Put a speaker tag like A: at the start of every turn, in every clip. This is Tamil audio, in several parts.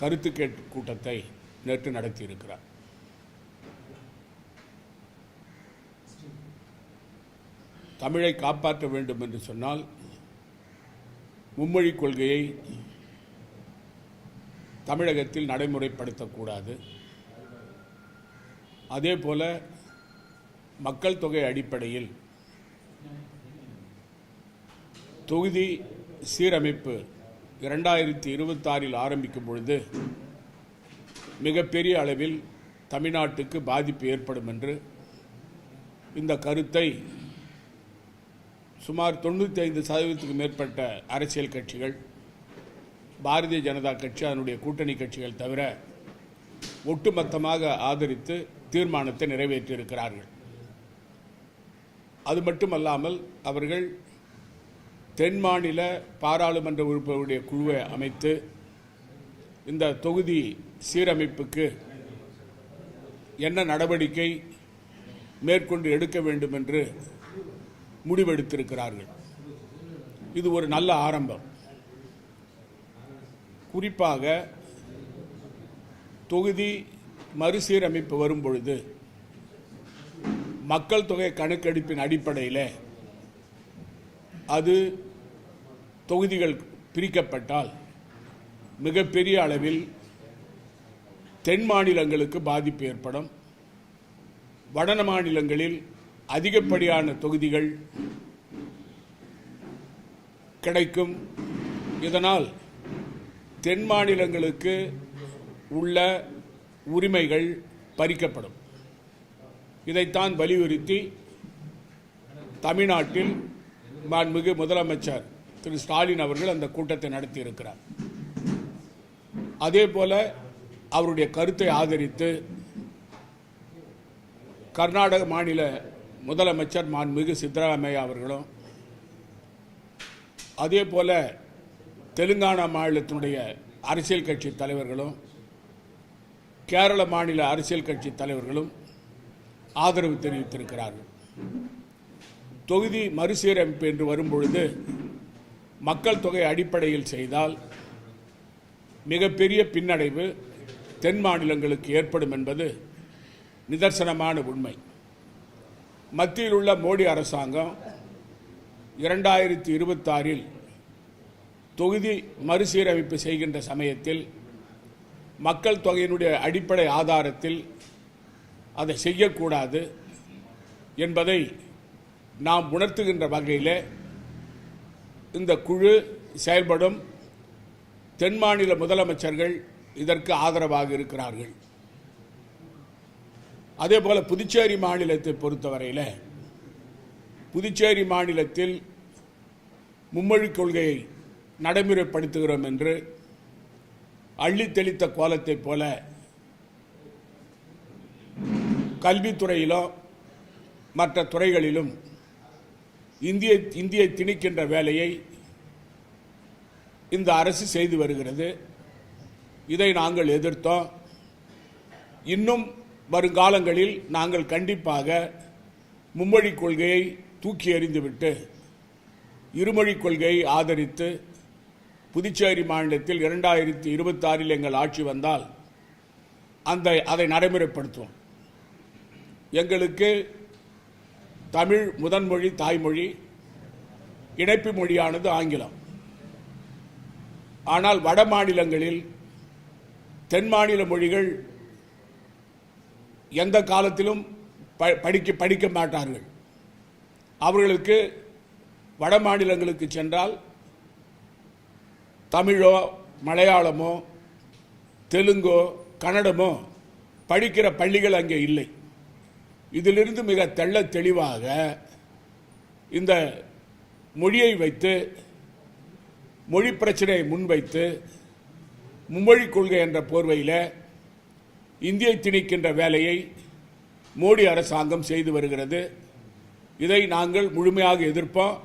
A: கருத்து கேட்டு கூட்டத்தை நேற்று நடத்தியிருக்கிறார். தமிழை காப்பாற்ற வேண்டும் என்று சொன்னால் மும்மொழி கொள்கையை தமிழகத்தில் நடைமுறைப்படுத்தக்கூடாது அதே போல மக்கள் தொகை அடிப்படையில் தொகுதி சீரமைப்பு இரண்டாயிரத்தி இருபத்தாறில் ஆரம்பிக்கும் பொழுது மிகப்பெரிய அளவில் தமிழ்நாட்டுக்கு பாதிப்பு ஏற்படும் என்று இந்த கருத்தை சுமார் தொண்ணூற்றி ஐந்து சதவீதத்துக்கு மேற்பட்ட அரசியல் கட்சிகள் பாரதிய ஜனதா கட்சி அதனுடைய கூட்டணி கட்சிகள் தவிர ஒட்டுமொத்தமாக ஆதரித்து தீர்மானத்தை நிறைவேற்றியிருக்கிறார்கள். அது மட்டுமல்லாமல் அவர்கள் தென் மாநில பாராளுமன்ற உறுப்பினருடைய குழுவை அமைத்து இந்த தொகுதி சீரமைப்புக்கு என்ன நடவடிக்கை மேற்கொண்டு எடுக்க வேண்டும் என்று முடிவெடுத்திருக்கிறார்கள். இது ஒரு நல்ல ஆரம்பம். குறிப்பாக தொகுதி மறுசீரமைப்பு வரும் பொழுது மக்கள் தொகை கணக்கெடுப்பின் அடிப்படையில் அது தொகுதிகள் பிரிக்கப்பட்டால் மிகப்பெரிய அளவில் தென் மாநிலங்களுக்கு பாதிப்பு ஏற்படும். வடன மாநிலங்களில் அதிகப்படியான தொகுதிகள் கிடைக்கும். இதனால் தென் மாநிலங்களுக்கு உள்ள உரிமைகள் பறிக்கப்படும். இதைத்தான் வலியுறுத்தி தமிழ்நாட்டில் மாண்புமிகு முதலமைச்சர் திரு ஸ்டாலின் அவர்கள் அந்த கூட்டத்தை நடத்தியிருக்கிறார். அதே போல அவருடைய கருத்தை ஆதரித்து கர்நாடக மாநில முதலமைச்சர் மாண்புமிகு சித்தராமையா அவர்களும் அதே போல தெலுங்கானா மாநிலத்தினுடைய அரசியல் கட்சி தலைவர்களும் கேரள மாநில அரசியல் கட்சி தலைவர்களும் ஆதரவு தெரிவித்திருக்கிறார்கள். தொகுதி மறுசீரமைப்பு என்று வரும்பொழுது மக்கள் தொகை அடிப்படையில் செய்தால் மிகப்பெரிய பின்னடைவு தென் மாநிலங்களுக்கு ஏற்படும் என்பது நிதர்சனமான உண்மை. மத்தியில் உள்ள மோடி அரசாங்கம் இரண்டாயிரத்தி இருபத்தாறில் தொகுதி மறுசீரமைப்பு செய்கின்ற சமயத்தில் மக்கள் தொகையினுடைய அடிப்படை ஆதாரத்தில் அதை செய்யக்கூடாது என்பதை நாம் உணர்த்துகின்ற வகையில் இந்த குழு செயல்படும் தென் மாநில முதலமைச்சர்கள் இதற்கு ஆதரவாக இருக்கிறார்கள். அதே போல் புதுச்சேரி மாநிலத்தை பொறுத்தவரையில் புதுச்சேரி மாநிலத்தில் மும்மொழிக் கொள்கையை நடைமுறைப்படுத்துகிறோம் என்று அள்ளி தெளித்த கோலத்தைப் போல கல்வித்துறையிலும் மற்ற துறைகளிலும் இந்திய இந்தியை திணிக்கின்ற வேலையை இந்த அரசு செய்து வருகிறது. இதை நாங்கள் எதிர்த்தோம். இன்னும் வருங்காலங்களில் நாங்கள் கண்டிப்பாக மும்மொழிக் கொள்கையை தூக்கி எறிந்துவிட்டு இருமொழிக் கொள்கையை ஆதரித்து புதுச்சேரி மாநிலத்தில் இரண்டாயிரத்தி இருபத்தாறில் எங்கள் ஆட்சி வந்தால் அந்த அதை நடைமுறைப்படுத்துவோம். எங்களுக்கு தமிழ் முதன்மொழி தாய்மொழி இணைப்பு மொழியானது ஆங்கிலம். ஆனால் வட மாநிலங்களில் தென் மாநில மொழிகள் எந்த காலத்திலும் ப- படிக்க படிக்க மாட்டார்கள். அவர்களுக்கு வட மாநிலங்களுக்கு சென்றால் தமிழோ மலையாளமோ தெலுங்கோ கன்னடமோ படிக்கிற பள்ளிகள் அங்கே இல்லை. இதிலிருந்து மிக தெள்ள தெளிவாக இந்த மொழியை வைத்து மொழி பிரச்சனையை முன்வைத்து மும்மொழி கொள்கை என்ற போர்வையில் இந்தியை திணிக்கின்ற வேலையை மோடி அரசாங்கம் செய்து வருகிறது. இதை நாங்கள் முழுமையாக எதிர்ப்போம்.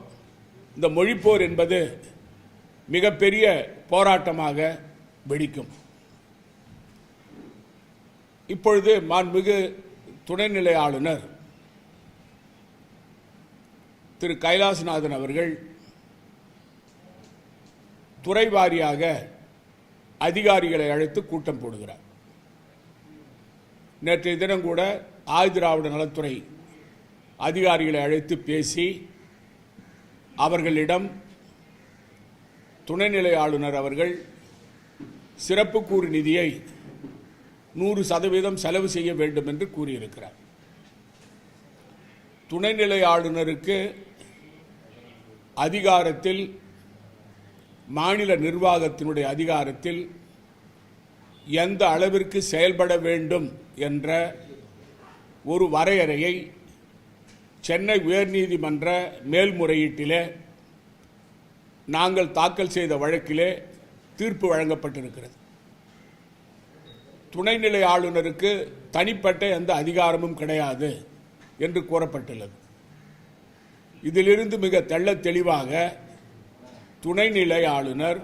A: இந்த மொழிப்போர் என்பது மிகப்பெரிய போராட்டமாக வெடிக்கும். இப்பொழுது மாண்புமிகு துணைநிலை ஆளுநர் திரு கைலாசநாதன் அவர்கள் துறை வாரியாக அதிகாரிகளை அழைத்து கூட்டம் போடுகிறார். நேற்றைய தினம் கூட ஆதிராவிட நலத்துறை அதிகாரிகளை அழைத்து பேசி அவர்களிடம் துணைநிலை ஆளுநர் அவர்கள் சிறப்புக்கூறு நிதியை நூறு சதவீதம் செலவு செய்ய வேண்டும் என்று கூறியிருக்கிறார். துணைநிலை ஆளுநருக்கு அதிகாரத்தில் மாநில நிர்வாகத்தினுடைய அதிகாரத்தில் எந்த அளவிற்கு செயல்பட வேண்டும் என்ற ஒரு வரையறையை சென்னை உயர்நீதிமன்ற மேல்முறையீட்டிலே நாங்கள் தாக்கல் செய்த வழக்கிலே தீர்ப்பு வழங்கப்பட்டிருக்கிறது. துணைநிலை ஆளுநருக்கு தனிப்பட்ட எந்த அதிகாரமும் கிடையாது என்று கூறப்பட்டுள்ளது. இதிலிருந்து மிக தெள்ள தெளிவாக துணைநிலை ஆளுநர்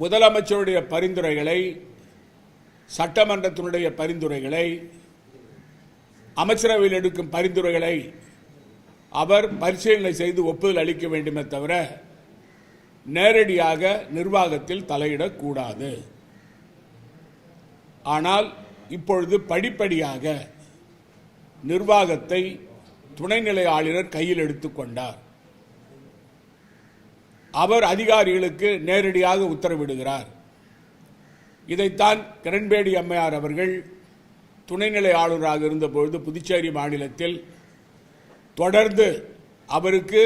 A: முதலமைச்சருடைய பரிந்துரைகளை சட்டமன்றத்தினுடைய பரிந்துரைகளை அமைச்சரவையில் எடுக்கும் பரிந்துரைகளை அவர் பரிசீலனை செய்து ஒப்புதல் அளிக்க வேண்டுமே தவிர நேரடியாக நிர்வாகத்தில் தலையிடக்கூடாது. ஆனால் இப்பொழுது படிப்படியாக நிர்வாகத்தை துணைநிலை ஆளுநர் கையில் எடுத்துக்கொண்டார் அவர் அதிகாரிகளுக்கு நேரடியாக உத்தரவிடுகிறார். இதைத்தான் கிரண்பேடி அம்மையார் அவர்கள் துணைநிலை ஆளுநராக இருந்தபொழுது புதுச்சேரி மாநிலத்தில் தொடர்ந்து அவருக்கு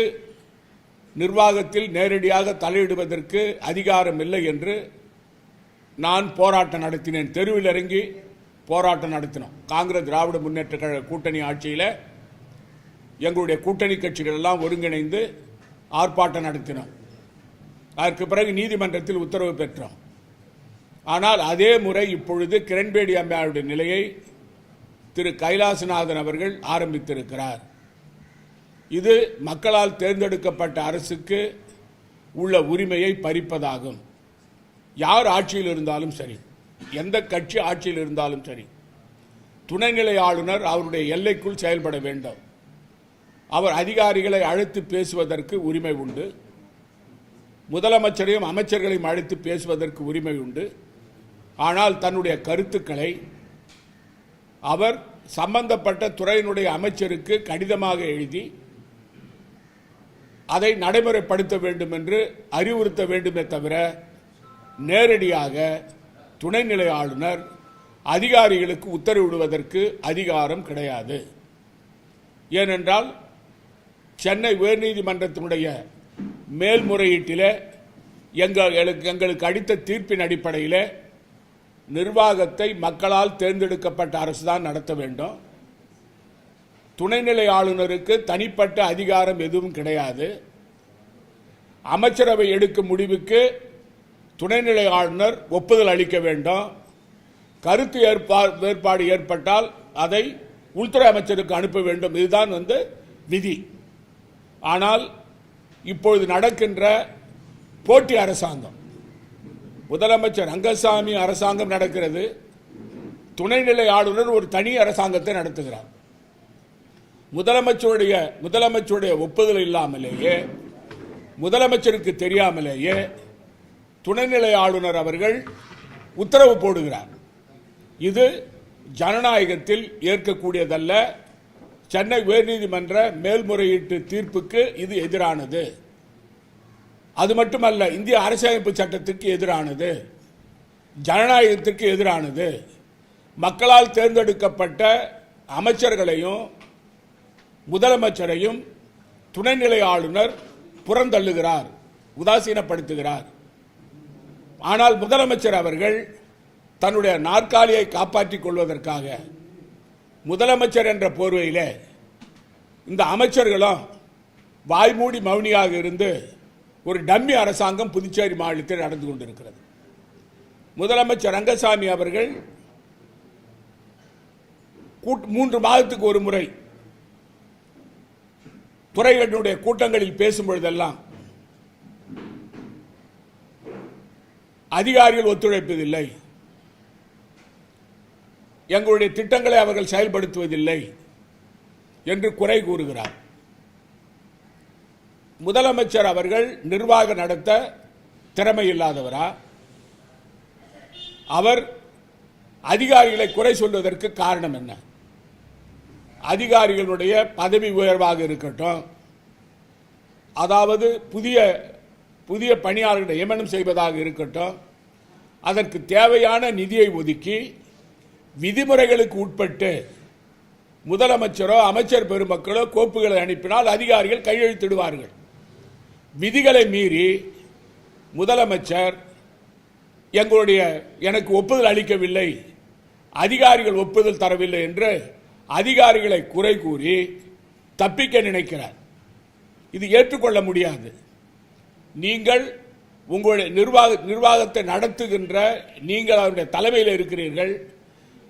A: நிர்வாகத்தில் நேரடியாக தலையிடுவதற்கு அதிகாரம் இல்லை என்று நான் போராட்டம் நடத்தினேன். தெருவில் இறங்கி போராட்டம் நடத்தினோம். காங்கிரஸ் திராவிட முன்னேற்ற கழக கூட்டணி ஆட்சியில் எங்களுடைய கூட்டணி கட்சிகள் எல்லாம் ஒருங்கிணைந்து ஆர்ப்பாட்டம் நடத்தினோம். அதற்கு பிறகு நீதிமன்றத்தில் உத்தரவு பெற்றோம். ஆனால் அதே முறை இப்பொழுது கிரண்பேடி அம்மையாருடைய நிலையை திரு கைலாசநாதன் அவர்கள் ஆரம்பித்திருக்கிறார். இது மக்களால் தேர்ந்தெடுக்கப்பட்ட அரசுக்கு உள்ள உரிமையை பறிப்பதாகும். யார் ஆட்சியில் இருந்தாலும் சரி எந்த கட்சி ஆட்சியில் இருந்தாலும் சரி துணைநிலை ஆளுநர் அவருடைய எல்லைக்குள் செயல்பட வேண்டும். அவர் அதிகாரிகளை அழைத்து பேசுவதற்கு உரிமை உண்டு. முதலமைச்சரையும் அமைச்சர்களையும் அழைத்து பேசுவதற்கு உரிமை உண்டு. ஆனால் தன்னுடைய கருத்துக்களை அவர் சம்பந்தப்பட்ட துறையினுடைய அமைச்சருக்கு கடிதமாக எழுதி அதை நடைமுறைப்படுத்த வேண்டும் என்று அறிவுறுத்த வேண்டுமே தவிர நேரடியாக துணைநிலை ஆளுநர் அதிகாரிகளுக்கு உத்தரவிடுவதற்கு அதிகாரம் கிடையாது. ஏனென்றால் சென்னை உயர்நீதிமன்றத்தினுடைய மேல்முறையீட்டிலே எங்களுக்கு எங்களுக்கு அடித்த தீர்ப்பின் அடிப்படையில் நிர்வாகத்தை மக்களால் தேர்ந்தெடுக்கப்பட்ட அரசு தான் நடத்த வேண்டும். துணைநிலை ஆளுநருக்கு தனிப்பட்ட அதிகாரம் எதுவும் கிடையாது. அமைச்சரவை எடுக்கும் முடிவுக்கு துணைநிலை ஆளுநர் ஒப்புதல் அளிக்க வேண்டும். கருத்து ஏற்பா வேறுபாடு ஏற்பட்டால் அதை உள்துறை அமைச்சருக்கு அனுப்ப வேண்டும். இதுதான் வந்து விதி. ஆனால் இப்பொழுது நடக்கின்ற போட்டி அரசாங்கம். முதலமைச்சர் ரங்கசாமி அரசாங்கம் நடக்கிறது. துணைநிலை ஆளுநர் ஒரு தனி அரசாங்கத்தை நடத்துகிறார். முதலமைச்சருடைய முதலமைச்சருடைய ஒப்புதல் இல்லாமலேயே முதலமைச்சருக்கு தெரியாமலேயே துணைநிலை ஆளுநர் அவர்கள் உத்தரவு போடுகிறார். இது ஜனநாயகத்தில் ஏற்கக்கூடியதல்ல. சென்னை உயர்நீதிமன்ற மேல்முறையீட்டு தீர்ப்புக்கு இது எதிரானது. அது மட்டுமல்ல இந்திய அரசியலமைப்பு சட்டத்துக்கு எதிரானது. ஜனநாயகத்திற்கு எதிரானது. மக்களால் தேர்ந்தெடுக்கப்பட்ட அமைச்சர்களையும் முதலமைச்சரையும் துணைநிலை ஆளுநர் புறந்தள்ளுகிறார் உதாசீனப்படுத்துகிறார். ஆனால் முதலமைச்சர் அவர்கள் தன்னுடைய நாற்காலியை காப்பாற்றிக் கொள்வதற்காக முதலமைச்சர் என்ற போர்வையில் இந்த அமைச்சர்களும் வாய்மூடி மௌனியாக இருந்து ஒரு டம்மி அரசாங்கம் புதுச்சேரி மாநிலத்தில் நடந்து கொண்டிருக்கிறது. முதலமைச்சர் ரங்கசாமி அவர்கள் கூட்- மூன்று மாதத்துக்கு ஒரு முறை துறைகளினுடைய கூட்டங்களில் பேசும் பொழுதெல்லாம் அதிகாரிகள் ஒத்துழைப்பதில்லை. எங்களுடைய திட்டங்களை அவர்கள் செயல்படுத்துவதில்லை என்று குறை கூறுகிறார். முதலமைச்சர் அவர்கள் நிர்வாகம் நடத்த திறமை இல்லாதவரா அவர் அதிகாரிகளை குறை சொல்வதற்கு காரணம் என்ன? அதிகாரிகளுடைய பதவி உயர்வாக இருக்கட்டும். அதாவது புதிய புதிய பணியாளர்களை நியமனம் செய்வதாக இருக்கட்டும் அதற்கு தேவையான நிதியை ஒதுக்கி விதிமுறைகளுக்கு உட்பட்டு முதலமைச்சரோ அமைச்சர் பெருமக்களோ கோப்புகளை அனுப்பினால் அதிகாரிகள் கையெழுத்திடுவார்கள். விதிகளை மீறி முதலமைச்சர் எங்களுடைய எனக்கு ஒப்புதல் அளிக்கவில்லை அதிகாரிகள் ஒப்புதல் தரவில்லை என்று அதிகாரிகளை குறை கூறி தப்பிக்க நினைக்கிறார். இது ஏற்றுக்கொள்ள முடியாது. நீங்கள் உங்களுடைய நிர்வாக நிர்வாகத்தை நடத்துகின்ற நீங்கள் அவருடைய தலைமையில் இருக்கிறீர்கள்.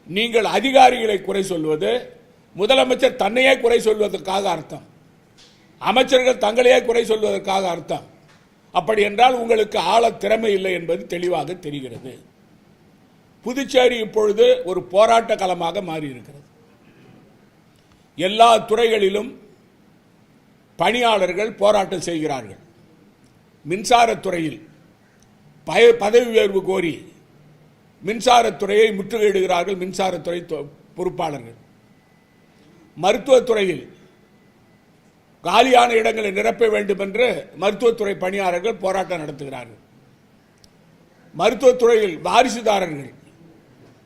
A: நீங்கள் அதிகாரிகளை குறை சொல்வது முதலமைச்சர் தன்னையே குறை சொல்வதற்காக அர்த்தம். அமைச்சர்கள் தங்களையே குறை சொல்வதற்காக அர்த்தம். அப்படி என்றால் உங்களுக்கு ஆள திறமை இல்லை என்பது தெளிவாக தெரிகிறது. புதுச்சேரி இப்பொழுது ஒரு போராட்ட களமாக மாறியிருக்கிறது. எல்லா துறைகளிலும் பணியாளர்கள் போராட்டம் செய்கிறார்கள். மின்சாரத்துறையில் பய- பதவி உயர்வு கோரி மின்சாரத்துறையை முற்றுகையிடுகிறார்கள் மின்சாரத்துறை தொ- பொறுப்பாளர்கள். மருத்துவத்துறையில் காலியான இடங்களை நிரப்ப வேண்டும் என்று மருத்துவத்துறை பணியாளர்கள் போராட்டம் நடத்துகிறார்கள். மருத்துவத்துறையில் வாரிசுதாரர்கள்.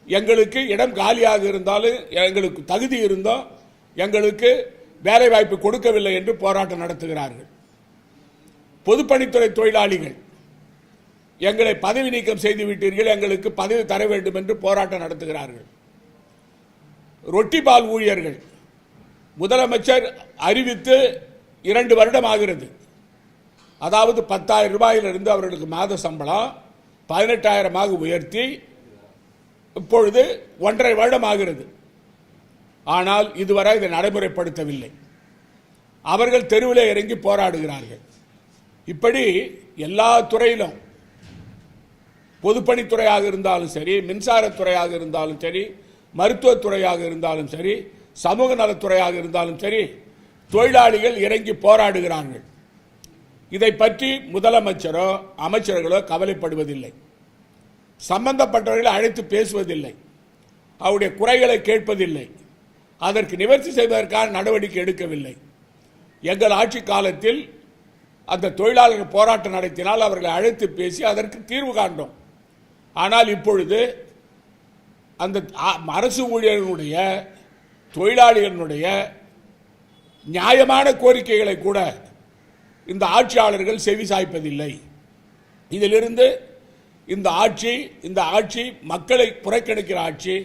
A: எங்களுக்கு இடம் காலியாக இருந்தாலும் எங்களுக்கு தகுதி இருந்தோம் எங்களுக்கு வேலை வாய்ப்பு கொடுக்கவில்லை என்று போராட்டம் நடத்துகிறார்கள். பொதுப்பணித்துறை தொழிலாளிகள் எங்களை பதவி நீக்கம் செய்து விட்டீர்கள் எங்களுக்கு பதவி தர வேண்டும் என்று போராட்டம் நடத்துகிறார்கள். ரொட்டி பால் ஊழியர்கள் முதலமைச்சர் அறிவித்து இரண்டு வருடம் ஆகிறது. அதாவது பத்தாயிரம் ரூபாயிலிருந்து அவர்களுக்கு மாத சம்பளம் பதினெட்டாயிரமாக உயர்த்தி இப்பொழுது ஒன்றரை வருடம் ஆகிறது. ஆனால் இதுவரை இதை நடைமுறைப்படுத்தவில்லை. அவர்கள் தெருவில் இறங்கி போராடுகிறார்கள். இப்படி எல்லா துறையிலும் பொதுப்பணித்துறையாக இருந்தாலும் சரி மின்சாரத்துறையாக இருந்தாலும் சரி மருத்துவத்துறையாக இருந்தாலும் சரி சமூக நலத்துறையாக இருந்தாலும் சரி தொழிலாளிகள் இறங்கி போராடுகிறார்கள். இதை பற்றி முதலமைச்சரோ அமைச்சர்களோ கவலைப்படுவதில்லை. சம்பந்தப்பட்டவர்களை அழைத்து பேசுவதில்லை. அவருடைய குறைகளை கேட்பதில்லை. அதற்கு நிவர்த்தி செய்வதற்கான நடவடிக்கை எடுக்கவில்லை. எங்கள் ஆட்சி காலத்தில் அந்த தொழிலாளர்கள் போராட்டம் நடத்தினால் அவர்களை அழைத்து பேசி அதற்கு தீர்வு காண்டோம் ஆனால் இப்பொழுது அந்த அரசு ஊழியர்களுடைய தொழிலாளிகளுடைய நியாயமான கோரிக்கைகளை கூட இந்த ஆட்சியாளர்கள் செவி சாய்ப்பதில்லை. இதிலிருந்து இந்த ஆட்சி இந்த ஆட்சி மக்களை புறக்கணிக்கிற ஆட்சி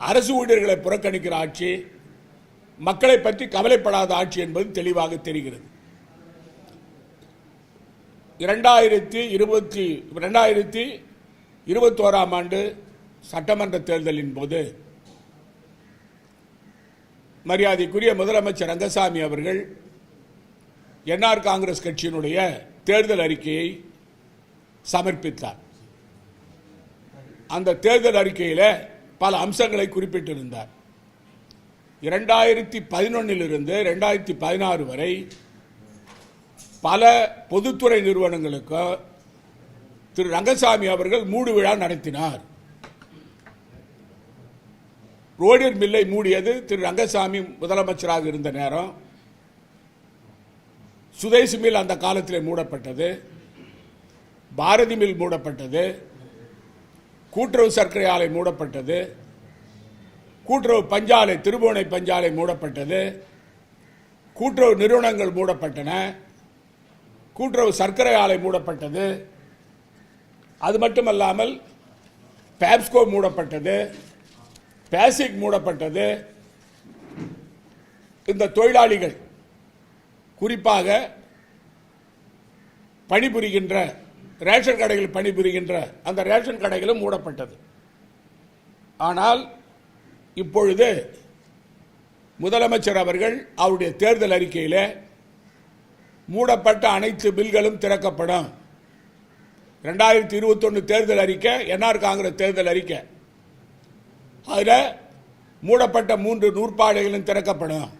A: அரசு ஊழியர்களை புறக்கணிக்கிற ஆட்சி மக்களை பற்றி கவலைப்படாத ஆட்சி என்பது தெளிவாக தெரிகிறது. இரண்டாயிரத்தி இருபத்தி ரெண்டாயிரத்தி இருபத்தோராம் ஆண்டு சட்டமன்ற தேர்தலின் போது மரியாதைக்குரிய முதலமைச்சர் ரங்கசாமி அவர்கள் என்ஆர் காங்கிரஸ் கட்சியினுடைய தேர்தல் அறிக்கையை சமர்ப்பித்தார். அந்த தேர்தல் அறிக்கையில் பல அம்சங்களை குறிப்பிட்டிருந்தார். இரண்டாயிரத்தி பதினொன்னிலிருந்து ரெண்டாயிரத்தி பதினாறு வரை பல பொதுத்துறை நிறுவனங்களுக்கு திரு ரங்கசாமி அவர்கள் மூடு விழா நடத்தினார். ரோடியர் மில்லை மூடியது திரு ரங்கசாமி முதலமைச்சராக இருந்த நேரம். சுதேசி மில் அந்த காலத்தில் மூடப்பட்டது. பாரதி மில் மூடப்பட்டது. கூட்டுறவு சர்க்கரை ஆலை மூடப்பட்டது. கூட்டுறவு பஞ்சாலை திருபுவனை பஞ்சாலை மூடப்பட்டது. கூட்டுறவு நிறுவனங்கள் மூடப்பட்டன. கூட்டுறவு சர்க்கரை ஆலை மூடப்பட்டது. அது மட்டுமல்லாமல் பேப்ஸ்கோ மூடப்பட்டது பேசிக் மூடப்பட்டது. இந்த தொழிலாளிகள் குறிப்பாக பணிபுரிகின்ற ரேஷன் கடைகளில் பணிபுரிகின்ற அந்த ரேஷன் கடைகளும் மூடப்பட்டது. ஆனால் இப்பொழுது முதலமைச்சர் அவர்கள் அவருடைய தேர்தல் அறிக்கையில் மூடப்பட்ட அனைத்து பில்களும் திறக்கப்படும். ரெண்டாயிரத்தி இருபத்தொன்னு தேர்தல் அறிக்கை என்ஆர் காங்கிரஸ் தேர்தல் அறிக்கை. அதில் மூடப்பட்ட மூன்று நூற்பாடைகளும் திறக்கப்படும்.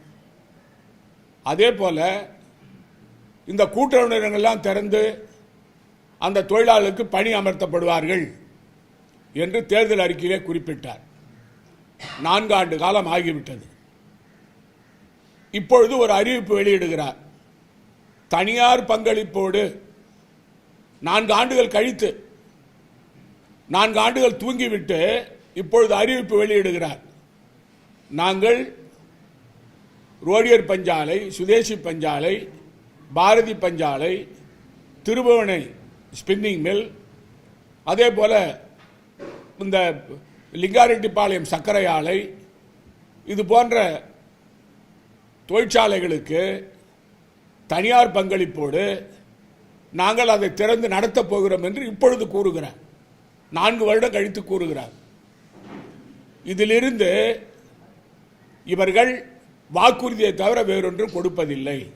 A: அதே போல இந்த கூட்டுறவு நிறுவனங்கள்லாம் திறந்து அந்த தொழிலாளருக்கு பணி அமர்த்தப்படுவார்கள் என்று தேர்தல் அறிக்கையிலே குறிப்பிட்டார். நான்கு ஆண்டு காலம் ஆகிவிட்டது. இப்பொழுது ஒரு அறிவிப்பு வெளியிடுகிறார். தனியார் பங்களிப்போடு நான்கு ஆண்டுகள் கழித்து நான்கு ஆண்டுகள் தூங்கிவிட்டு இப்பொழுது அறிவிப்பு வெளியிடுகிறார். நாங்கள் ரோடியர் பஞ்சாலை சுதேசி பஞ்சாலை பாரதி பஞ்சாலை திருபுவனை ஸ்பின்னிங் மில் அதே போல இந்த லிங்காரெட்டிப்பாளையம் சர்க்கரை ஆலை இது போன்ற தொழிற்சாலைகளுக்கு தனியார் பங்களிப்போடு நாங்கள் அதை திறந்து நடத்தப் போகிறோம் என்று இப்பொழுது கூறுகிறார். நான்கு வருடம் கழித்து கூறுகிறார். இதிலிருந்து இவர்கள் வாக்குறுதியை தவிர வேறொன்றும் கொடுப்பதில்லை.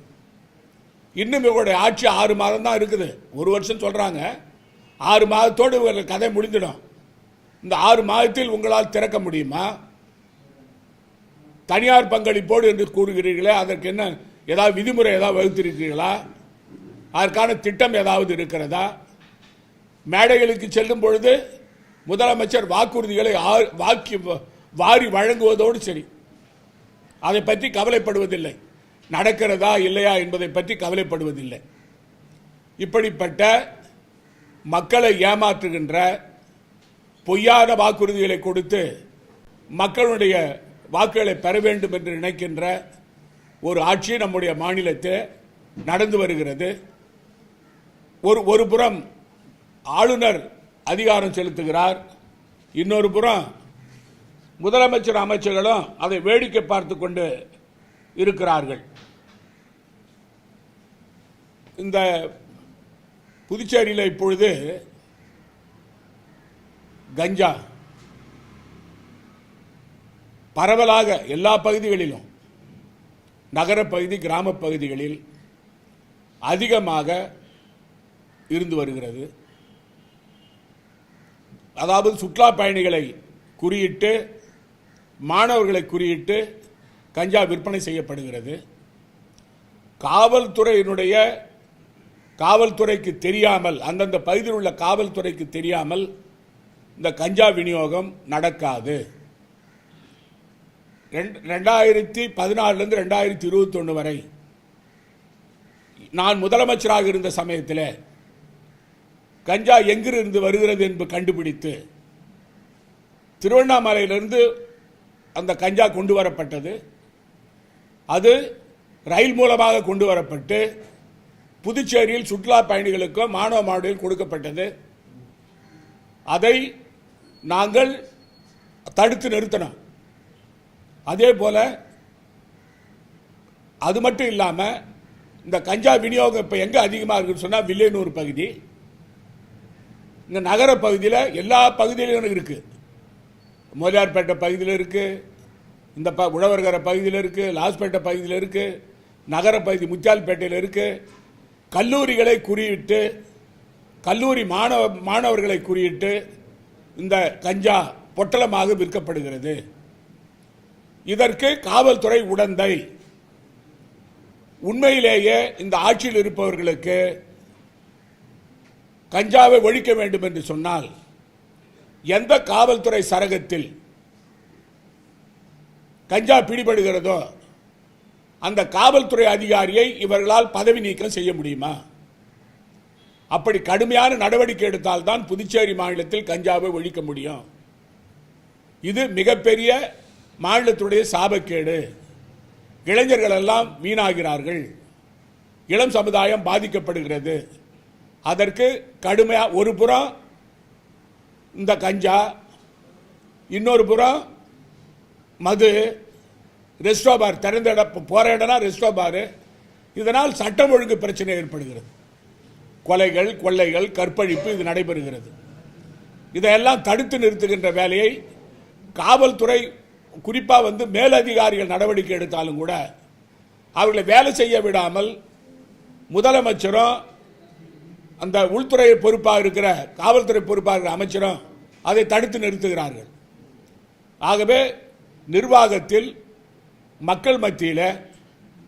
A: இன்னும் இவருடைய ஆட்சி ஆறு மாதம் தான் இருக்குது. ஒரு வருஷம் சொல்றாங்க. ஆறு மாதத்தோடு இவர்கள் கதை முடிந்துடும். இந்த ஆறு மாதத்தில் உங்களால் திறக்க முடியுமா? தனியார் பங்களிப்போடு என்று கூறுகிறீர்களே அதற்கு என்ன ஏதாவது விதிமுறை ஏதாவது வகுத்திருக்கிறீர்களா அதற்கான திட்டம் ஏதாவது இருக்கிறதா? மேடைகளுக்கு செல்லும் பொழுது முதலமைச்சர் வாக்குறுதிகளை வாக்கி வாரி வழங்குவதோடு சரி. அதை பற்றி கவலைப்படுவதில்லை. நடக்கிறதா இல்லையா என்பதை பற்றி கவலைப்படுவதில்லை. இப்படிப்பட்ட மக்களை ஏமாற்றுகின்ற பொய்யான வாக்குறுதிகளை கொடுத்து மக்களுடைய வாக்குகளை பெற வேண்டும் என்று நினைக்கின்ற ஒரு ஆட்சி நம்முடைய மாநிலத்தில் நடந்து வருகிறது. ஒரு ஒரு புறம் ஆளுநர் அதிகாரம் செலுத்துகிறார். இன்னொரு புறம் முதலமைச்சர் அமைச்சர்களும் அதை வேடிக்கை பார்த்து கொண்டு இருக்கிறார்கள். இந்த புதுச்சேரியில் இப்பொழுது கஞ்சா பரவலாக எல்லா பகுதிகளிலும் நகரப்பகுதி கிராமப்பகுதிகளில் கிராமப் பகுதிகளில் அதிகமாக இருந்து வருகிறது. அதாவது சுற்றுலா பயணிகளை குறியிட்டு மாணவர்களை குறியிட்டு கஞ்சா விற்பனை செய்யப்படுகிறது. காவல்துறையினுடைய காவல்துறைக்கு தெரியாமல் அந்தந்த பகுதியில் உள்ள காவல்துறைக்கு தெரியாமல் இந்த கஞ்சா விநியோகம் நடக்காது. ரெண்டு- ரெண்டாயிரத்தி பதினாலிருந்து ரெண்டாயிரத்தி இருபத்தொன்று வரை நான் முதலமைச்சராக இருந்த சமயத்தில் கஞ்சா எங்கிருந்து வருகிறது என்று கண்டுபிடித்து திருவண்ணாமலையிலிருந்து அந்த கஞ்சா கொண்டு வரப்பட்டது. அது ரயில் மூலமாக கொண்டு வரப்பட்டு புதுச்சேரியில் சுற்றுலா பயணிகளுக்கும் மாணவ மாணவிகள் கொடுக்கப்பட்டது. அதை நாங்கள் தடுத்து நிறுத்தினோம் அதே போல அது மட்டும் இல்லாமல் இந்த கஞ்சா விநியோகம் இப்போ எங்கே அதிகமாக இருக்குன்னு சொன்னால் வில்லியனூர் பகுதி. இந்த நகர பகுதியில் எல்லா பகுதியிலும் இருக்குது மோதியார்பேட்டை பகுதியில் இருக்குது இந்த ப உழவர்கர பகுதியில் இருக்குது லாஸ்பேட்டை பகுதியில் இருக்குது நகர பகுதி முத்தியால்பேட்டையில் இருக்குது கல்லூரிகளை குறியிட்டு கல்லூரி மாணவ மாணவர்களை குறியிட்டு இந்த கஞ்சா பொட்டலமாக விற்கப்படுகிறது. இதற்கு காவல்துறை உடந்தை. உண்மையிலேயே இந்த ஆட்சியில் இருப்பவர்களுக்கு கஞ்சாவை ஒழிக்க வேண்டும் என்று சொன்னால் எந்த காவல்துறை சரகத்தில் கஞ்சா பிடிபடுகிறதோ அந்த காவல்துறை அதிகாரியை இவர்களால் பதவி நீக்கம் செய்ய முடியுமா? அப்படி கடுமையான நடவடிக்கை எடுத்தால்தான் புதுச்சேரி மாநிலத்தில் கஞ்சாவை ஒழிக்க முடியும். இது மிகப்பெரிய மாநிலத்துடைய சாபக்கேடு. இளைஞர்கள் எல்லாம் வீணாகிறார்கள். இளம் சமுதாயம் பாதிக்கப்படுகிறது. அதற்கு கடுமையாக ஒரு புறம் இந்த கஞ்சா இன்னொரு புறம் மது ரெஸ்டோ பார் திறந்த இடம் போகிற இடம்னா ரெஸ்டோ பார் இதனால் சட்டம் ஒழுங்கு பிரச்சனை ஏற்படுகிறது. கொலைகள் கொள்ளைகள் கற்பழிப்பு இது நடைபெறுகிறது. இதையெல்லாம் தடுத்து நிறுத்துகின்ற வேலையை காவல்துறை குறிப்பாக வந்து மேலதிகாரிகள் நடவடிக்கை எடுத்தாலும் கூட அவர்களை வேலை செய்ய விடாமல் முதலமைச்சரும் அந்த உள்துறை பொறுப்பாக இருக்கிற காவல்துறை பொறுப்பாக இருக்கிற அமைச்சரும் அதை தடுத்து நிறுத்துகிறார்கள். ஆகவே நிர்வாகத்தில் மக்கள் மத்தியில்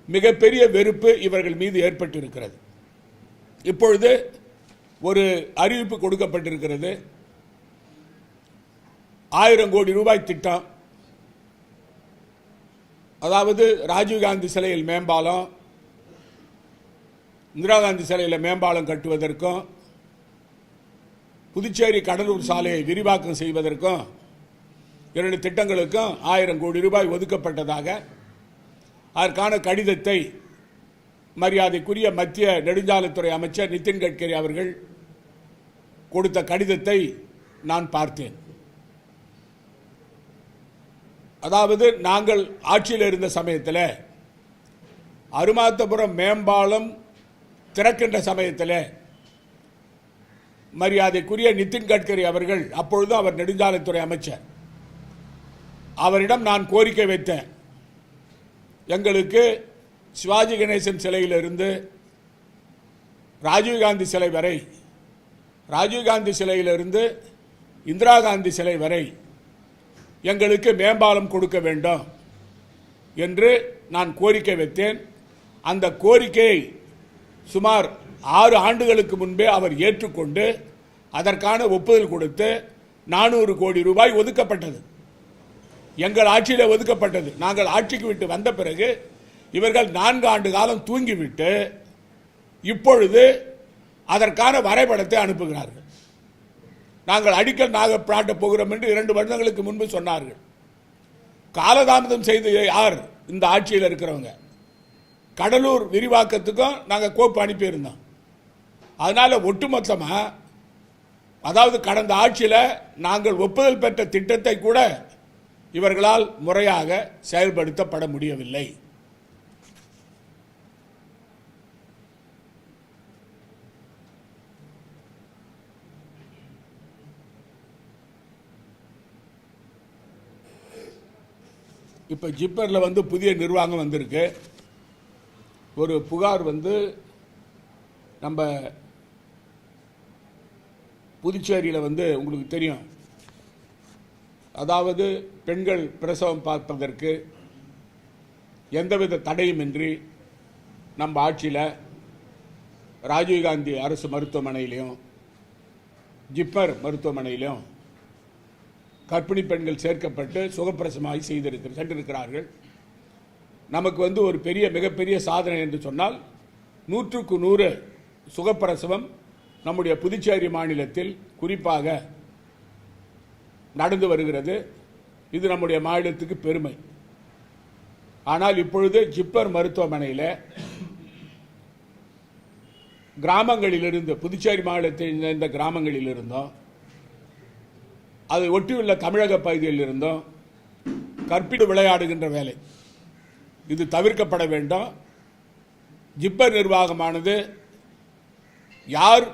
A: மிகப்பெரிய வெறுப்பு இவர்கள் மீது ஏற்பட்டிருக்கிறது. இப்பொழுது ஒரு அறிவிப்பு கொடுக்கப்பட்டிருக்கிறது. ஆயிரம் கோடி ரூபாய் திட்டம் அதாவது ராஜீவ்காந்தி சிலையில் மேம்பாலம் இந்திரா காந்தி சிலையில் மேம்பாலம் கட்டுவதற்கும் புதுச்சேரி கடலூர் சாலையை விரிவாக்கம் செய்வதற்கும் இரண்டு திட்டங்களுக்கும் ஆயிரம் கோடி ரூபாய் ஒதுக்கப்பட்டதாக அதற்கான கடிதத்தை மரியாதைக்குரிய மத்திய நெடுஞ்சாலைத்துறை அமைச்சர் நிதின் கட்கரி அவர்கள் கொடுத்த கடிதத்தை நான் பார்த்தேன். அதாவது நாங்கள் ஆட்சியில் இருந்த சமயத்தில் அருமாத்தபுரம் மேம்பாலம் திறக்கின்ற சமயத்தில் மரியாதைக்குரிய நிதின் கட்கரி அவர்கள் அப்பொழுதும் அவர் நெடுஞ்சாலைத்துறை அமைச்சர். அவரிடம் நான் கோரிக்கை வைத்தேன். எங்களுக்கு சிவாஜி கணேசன் சிலையிலிருந்து ராஜீவ்காந்தி சிலை வரை ராஜீவ்காந்தி சிலையிலிருந்து இந்திரா காந்தி சிலை வரை எங்களுக்கு மேம்பாலம் கொடுக்க வேண்டும் என்று நான் கோரிக்கை வைத்தேன். அந்த கோரிக்கையை சுமார் ஆறு ஆண்டுகளுக்கு முன்பே அவர் ஏற்றுக்கொண்டு அதற்கான ஒப்புதல் கொடுத்து நானூறு கோடி ரூபாய் ஒதுக்கப்பட்டது. எங்கள் ஆட்சியில் ஒதுக்கப்பட்டது. நாங்கள் ஆட்சிக்கு விட்டு வந்த பிறகு இவர்கள் நான்கு ஆண்டு காலம் தூங்கிவிட்டு இப்பொழுது அதற்கான வரைபடத்தை அனுப்புகிறார்கள். நாங்கள் அடிக்கல் நாக பிராட்ட போகிறோம் என்று இரண்டு வருடங்களுக்கு முன்பு சொன்னார்கள். காலதாமதம் செய்து யார் இந்த ஆட்சியில் இருக்கிறவங்க? கடலூர் விரிவாக்கத்துக்கும் நாங்கள் கோப்பு அனுப்பியிருந்தோம். அதனால் ஒட்டுமொத்தமாக அதாவது கடந்த ஆட்சியில் நாங்கள் ஒப்புதல் பெற்ற திட்டத்தை கூட இவர்களால் முறையாக செயல்படுத்தப்பட முடியவில்லை. இப்போ ஜிப்பரில் வந்து புதிய நிர்வாகம் வந்திருக்கு. ஒரு புகார் வந்து நம்ம புதுச்சேரியில் வந்து உங்களுக்கு தெரியும். அதாவது பெண்கள் பிரசவம் பார்ப்பதற்கு எந்தவித தடையுமின்றி நம்ம ஆட்சியில் ராஜீவ்காந்தி அரசு மருத்துவமனையிலையும் ஜிப்மர் மருத்துவமனையிலையும் கர்ப்பிணி பெண்கள் சேர்க்கப்பட்டு சுகப்பிரசமாகி செய்திருக்கிற சென்றிருக்கிறார்கள். நமக்கு வந்து ஒரு பெரிய மிகப்பெரிய சாதனை என்று சொன்னால் நூற்றுக்கு நூறு சுகப்பிரசவம் நம்முடைய புதுச்சேரி மாநிலத்தில் குறிப்பாக நடந்து வருகிறது. இது நம்முடைய மாநிலத்துக்கு பெருமை. ஆனால் இப்பொழுது ஜிப்பர் மருத்துவமனையில் கிராமங்களிலிருந்து புதுச்சேரி மாநிலத்தில் இந்த கிராமங்களிலிருந்தும் அதை ஒட்டியுள்ள தமிழக பகுதியில் இருந்தும் கற்பிட்டு விளையாடுகின்ற வேலை. இது தவிர்க்கப்பட வேண்டும். ஜிப்பர் நிர்வாகமானது யார்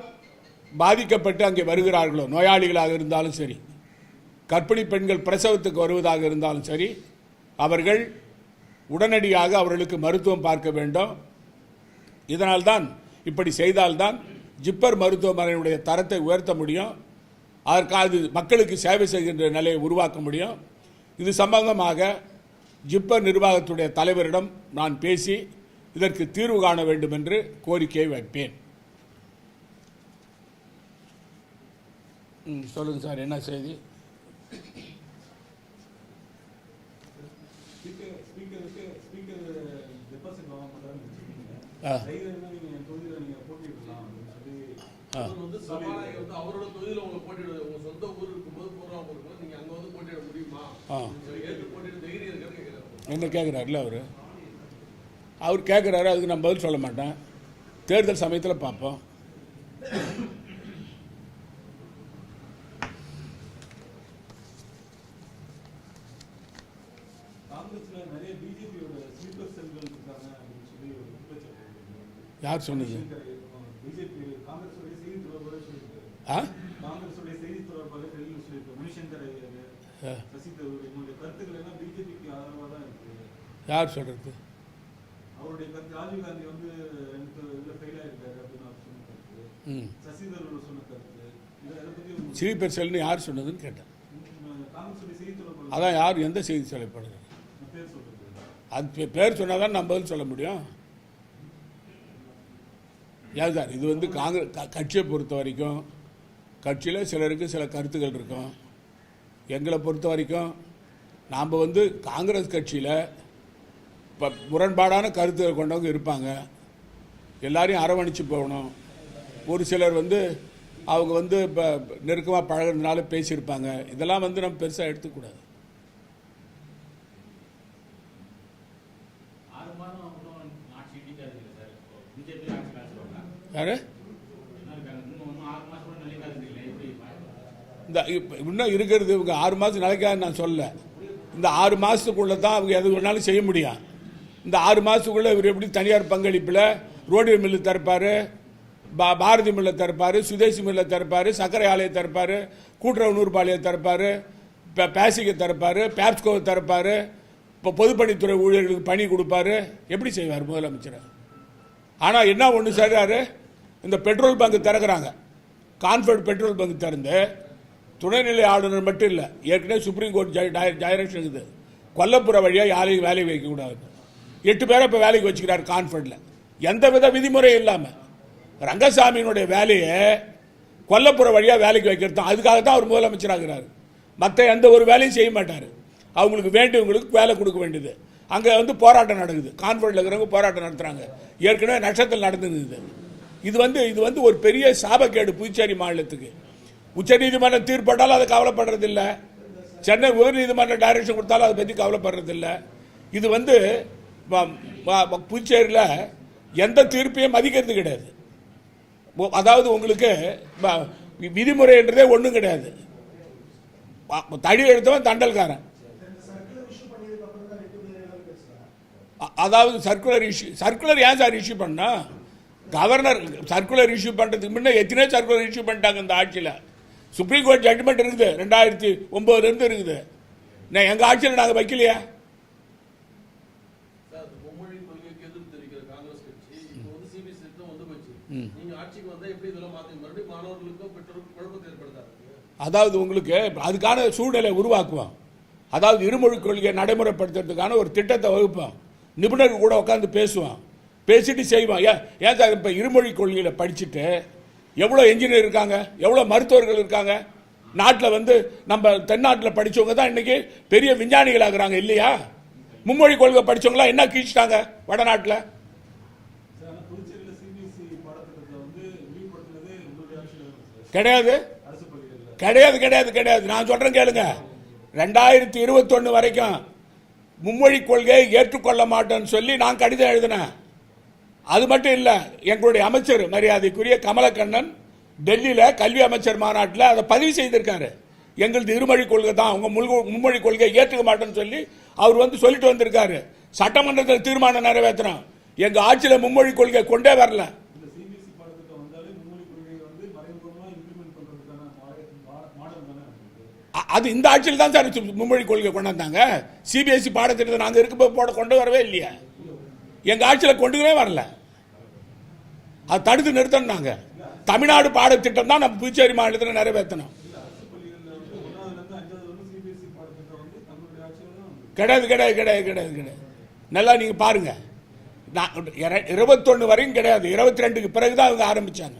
A: பாதிக்கப்பட்டு அங்கே வருகிறார்களோ நோயாளிகளாக இருந்தாலும் சரி கர்ப்பிணி பெண்கள் பிரசவத்துக்கு வருவதாக இருந்தாலும் சரி அவர்கள் உடனடியாக அவர்களுக்கு மருத்துவம் பார்க்க வேண்டும். இதனால்தான் இப்படி செய்தால்தான் ஜிப்பர் மருத்துவமனையினுடைய தரத்தை உயர்த்த முடியும். அதற்காக அது மக்களுக்கு சேவை செய்கின்ற நிலையை உருவாக்க முடியும் இது சம்பந்தமாக ஜிப்பர் நிர்வாகத்துடைய தலைவரிடம் நான் பேசி இதற்கு தீர்வு காண வேண்டும் என்று கோரிக்கையை வைப்பேன் ம், சொல்லுங்க சார் என்ன செய்தி
B: ஸ்பீக்கர் ஸ்பீக்கருக்கு ஸ்பீக்கர் டெபாசிட் வாங்க மாட்டாருன்னு வச்சுக்கோங்க
A: ஆ. என்ன கேட்குறாருல அவர்? அவர் கேட்குறாரு அதுக்கு நான் பதில் சொல்ல மாட்டேன். தேர்தல் சமயத்தில் பார்ப்போம்.
B: காங்கிரஸ்ல நிறைய இருக்கு.
A: யார் சொல்கிறது
B: அவருடைய கருத்து ராஜீவ் காந்தி வந்து ரெண்டு இதுல ஃபெயில் ஆயிருக்காரு அப்படின்னு அவர் சொன்ன கருத்து.
A: ம்.
B: சசி தரூர் சொன்ன கருத்து. இதை அதை பத்தி உங்களுக்கு-
A: ஸ்லீப்பர் செல்னு யார் சொன்னதுன்னு கேட்டேன். அதான் யார் எந்த செய்தி சொல்லப்படுது அது பேர் சொன்னால் தான் நம்ம பதில் சொல்ல முடியும். ஏன் சார்? இது வந்து காங்கிரஸ் கட்சியை பொறுத்த வரைக்கும் கட்சியில் சிலருக்கு சில கருத்துக்கள் இருக்கும். எங்களை பொறுத்த வரைக்கும் நாம் வந்து காங்கிரஸ் கட்சியில் இப்போ முரண்பாடான கருத்துக்களை கொண்டவங்க இருப்பாங்க. எல்லாரையும் அரவணைச்சு போகணும். ஒரு சிலர் வந்து அவங்க வந்து இப்போ நெருக்கமாக பழகுறதுனால பேசியிருப்பாங்க. இதெல்லாம் வந்து நம்ம பெருசாக எடுத்துக்கூடாது.
C: ஆறு மாதம் அப்புறம் ஆட்சி நீடிக்காது இல்லை சார் பிஜேபி ஆட்சி காசுவாங்க
A: யாரு
C: என்ன இருக்காங்க இன்னும் ஒன்றும் ஆறு மாதம் கூட நிலைக்காது இல்லை எப்படி
A: இந்த இன்னும் இருக்கிறது இவங்க ஆறு மாதம் நடக்காதுன்னு நான் சொல்ல. இந்த ஆறு மாதத்துக்குள்ளே தான் அவங்க எது வேணாலும் செய்ய முடியும். இந்த ஆறு மாதத்துக்குள்ளே இவர் எப்படி தனியார் பங்களிப்பில் ரோடியோ மில்லு திறப்பார் பா பாரதி மில்லை திறப்பார் சுதேசி மில்லை திறப்பார் சர்க்கரை ஆலையை திறப்பார் கூட்டுறவு நூறுபாலையை ஆலையை திறப்பார் இப்போ பேசிக்கை திறப்பார் பேப்ஸ்கோவை திறப்பார் இப்போ பொதுப்பணித்துறை ஊழியர்களுக்கு பணி கொடுப்பாரு. எப்படி செய்வார் முதலமைச்சர்? ஆனால் என்ன ஒன்று செய்கிறாரு இந்த petrol bunk திறக்கிறாங்க. Comfort petrol bunk திறந்து துணைநிலை ஆளுநர் மட்டும் இல்லை ஏற்கனவே சுப்ரீம் கோர்ட் டைரக்ஷன் இருக்குது. கொல்லப்புற வழியாக யாரையும் வேலைக்கு வைக்கக்கூடாது. எட்டு பேரை இப்போ வேலைக்கு வச்சுக்கிறார் கான்ஃபர்டில் எந்த வித விதிமுறை இல்லாமல் ரங்கசாமியினுடைய வேலையை கொல்லப்புற வழியாக வேலைக்கு வைக்கிறது தான் அதுக்காக தான் அவர் முதலமைச்சராகிறார். மற்ற எந்த ஒரு வேலையும் செய்ய மாட்டார். அவங்களுக்கு வேண்டியவங்களுக்கு வேலை கொடுக்க வேண்டியது. அங்கே வந்து போராட்டம் நடக்குது. கான்ஃபர்டில் இருக்கிறவங்க போராட்டம் நடத்துகிறாங்க ஏற்கனவே நட்சத்திரம் நடந்துருக்குது. இது வந்து இது வந்து ஒரு பெரிய சாபக்கேடு புதுச்சேரி மாநிலத்துக்கு. உச்சநீதிமன்றம் தீர்ப்பட்டாலும் அதை கவலைப்படுறதில்ல. சென்னை உயர்நீதிமன்ற டைரக்ஷன் கொடுத்தாலும் அதை பற்றி கவலைப்படுறதில்ல. இது வந்து வ- வ- புதுச்சேரியில் எந்த தீர்ப்பையும் மதிக்கிறது கிடையாது. அதாவது உங்களுக்கு விதிமுறைன்றதே ஒன்றும் கிடையாது. தடி எடுத்தவன் தண்டல்காரன். அதாவது சர்க்குலர் இஷ்யூ சர்க்குலர் ஏன் சார் இஷ்யூ பண்ணால் கவர்னர் சர்க்குலர் இஷ்யூ பண்ணுறதுக்கு முன்னே எத்தனையோ சர்க்குலர் இஷ்யூ பண்ணிட்டாங்க இந்த ஆட்சியில். சுப்ரீம் கோர்ட் ஜட்மெண்ட் இருக்குது. ரெண்டாயிரத்தி ஒம்போதுலேருந்து இருக்குது. நான் எங்கள் ஆட்சியில் நாங்கள் வைக்கலையா? அதாவது உங்களுக்கு அதுக்கான சூழ்நிலை உருவாக்குவோம். அதாவது இருமொழி கொள்கையை நடைமுறைப்படுத்துறதுக்கான ஒரு திட்டத்தை வகுப்போம். நிபுணர்கள் கூட உட்காந்து பேசுவோம். பேசிட்டு செய்வோம். ஏன் ஏன் சார் இப்போ இருமொழி கொள்கையில் படிச்சுட்டு எவ்வளோ என்ஜினியர் இருக்காங்க? எவ்வளோ மருத்துவர்கள் இருக்காங்க? நாட்டில் வந்து நம்ம தென்னாட்டில் படித்தவங்க தான் இன்னைக்கு பெரிய விஞ்ஞானிகள் ஆகுறாங்க இல்லையா? மும்மொழி கொள்கை படித்தவங்களாம் என்ன கீழ்ச்சிட்டாங்க வடநாட்டில்? கிடையாது. கிடையாது கிடையாது கிடையாது. நான் சொல்றேன் கேளுங்க. ரெண்டாயிரத்தி இருபத்தொன்னு வரைக்கும் மும்மொழி கொள்கையை ஏற்றுக்கொள்ள மாட்டேன்னு சொல்லி நான் கடிதம் எழுதினேன். அது மட்டும் இல்லை எங்களுடைய அமைச்சர் மரியாதைக்குரிய கமலக்கண்ணன் டெல்லியில் கல்வி அமைச்சர் மாநாட்டில் அதை பதிவு செய்திருக்காரு. எங்களது இருமொழி கொள்கை தான் அவங்க முழு மும்மொழி கொள்கையை ஏற்றுக்க மாட்டேன்னு சொல்லி அவர் வந்து சொல்லிட்டு வந்திருக்காரு. சட்டமன்றத்தில் தீர்மானம் நிறைவேற்றுறோம் எங்கள் ஆட்சியில் மும்மொழி கொள்கை கொண்டே வரல. அது இந்த ஆட்சியில் தான் சார் மும்மொழி கொள்கை கொண்டு வந்தாங்க. சிபிஎஸ்சி பாடத்திட்டத்தை நாங்கள் இருக்க போட கொண்டு வரவே இல்லையா. எங்கள் ஆட்சியில் கொண்டுக்கவே வரல. அது தடுத்து நிறுத்தணும்னாங்க தமிழ்நாடு பாடத்திட்டம் தான் நம்ம புதுச்சேரி மாநிலத்தில் நிறைவேற்றணும் கிடையாது கிடையாது கிடையாது கிடையாது கிடையாது. நல்லா நீங்கள் பாருங்க. நான் இருபத்தொன்று வரையும் கிடையாது. இருபத்தி ரெண்டுக்கு பிறகு தான் அவங்க
B: ஆரம்பித்தாங்க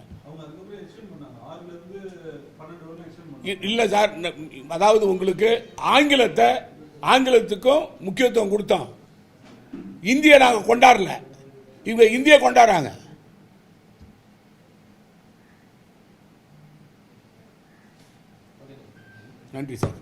B: இல்லை
A: இ- சார் அதாவது உங்களுக்கு ஆங்கிலத்தை ஆங்கிலத்துக்கும் முக்கியத்துவம் கொடுத்தோம். இந்திய நாங்கள் கொண்டாடல. இவங்க இந்திய கொண்டாடுறாங்க. நன்றி சார்